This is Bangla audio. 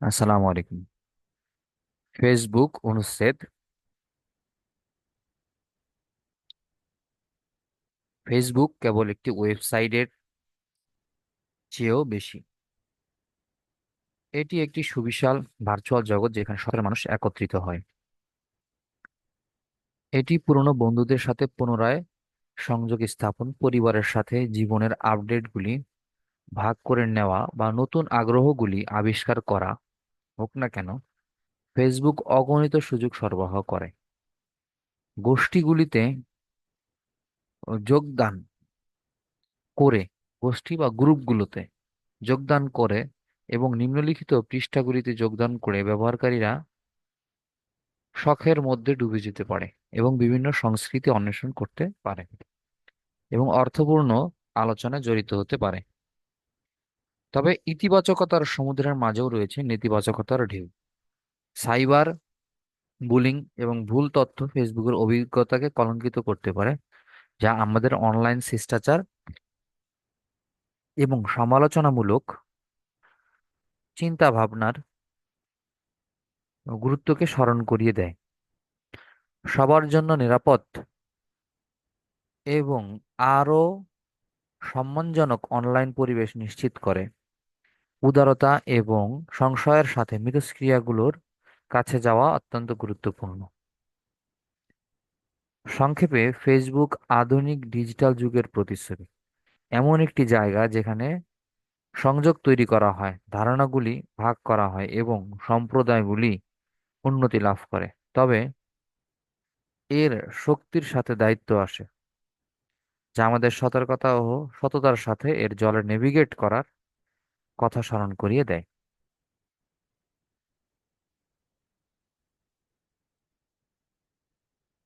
আসসালামু আলাইকুম। ফেসবুক অনুচ্ছেদ। ফেসবুক কেবল একটি ওয়েবসাইটের চেয়েও বেশি। এটি একটি সুবিশাল ভার্চুয়াল জগৎ যেখানে শত মানুষ একত্রিত হয়। এটি পুরনো বন্ধুদের সাথে পুনরায় সংযোগ স্থাপন, পরিবারের সাথে জীবনের আপডেটগুলি ভাগ করে নেওয়া বা নতুন আগ্রহগুলি আবিষ্কার করা হোক না কেন ফেসবুক অগণিত সুযোগ সরবরাহ করে। গোষ্ঠীগুলিতে যোগদান করে, গোষ্ঠী বা গ্রুপগুলোতে যোগদান করে এবং নিম্নলিখিত পৃষ্ঠাগুলিতে যোগদান করে ব্যবহারকারীরা শখের মধ্যে ডুবে যেতে পারে এবং বিভিন্ন সংস্কৃতি অন্বেষণ করতে পারে এবং অর্থপূর্ণ আলোচনায় জড়িত হতে পারে। তবে ইতিবাচকতার সমুদ্রের মাঝেও রয়েছে নেতিবাচকতার ঢেউ। সাইবার বুলিং এবং ভুল তথ্য ফেসবুকের অভিজ্ঞতাকে কলঙ্কিত করতে পারে, যা আমাদের অনলাইন শিষ্টাচার এবং সমালোচনামূলক চিন্তা ভাবনার গুরুত্বকে স্মরণ করিয়ে দেয়। সবার জন্য নিরাপদ এবং আরও সম্মানজনক অনলাইন পরিবেশ নিশ্চিত করে। উদারতা এবং সংশয়ের সাথে মিথস্ক্রিয়াগুলোর কাছে যাওয়া অত্যন্ত গুরুত্বপূর্ণ। সংক্ষেপে ফেসবুক আধুনিক ডিজিটাল যুগের প্রতিচ্ছবি। এমন একটি জায়গা যেখানে সংযোগ তৈরি করা হয়, ধারণাগুলি ভাগ করা হয় এবং সম্প্রদায়গুলি উন্নতি লাভ করে। তবে এর শক্তির সাথে দায়িত্ব আসে, যা আমাদের সতর্কতা ও সততার সাথে এর জলে নেভিগেট করার কথা স্মরণ করিয়ে দেয়।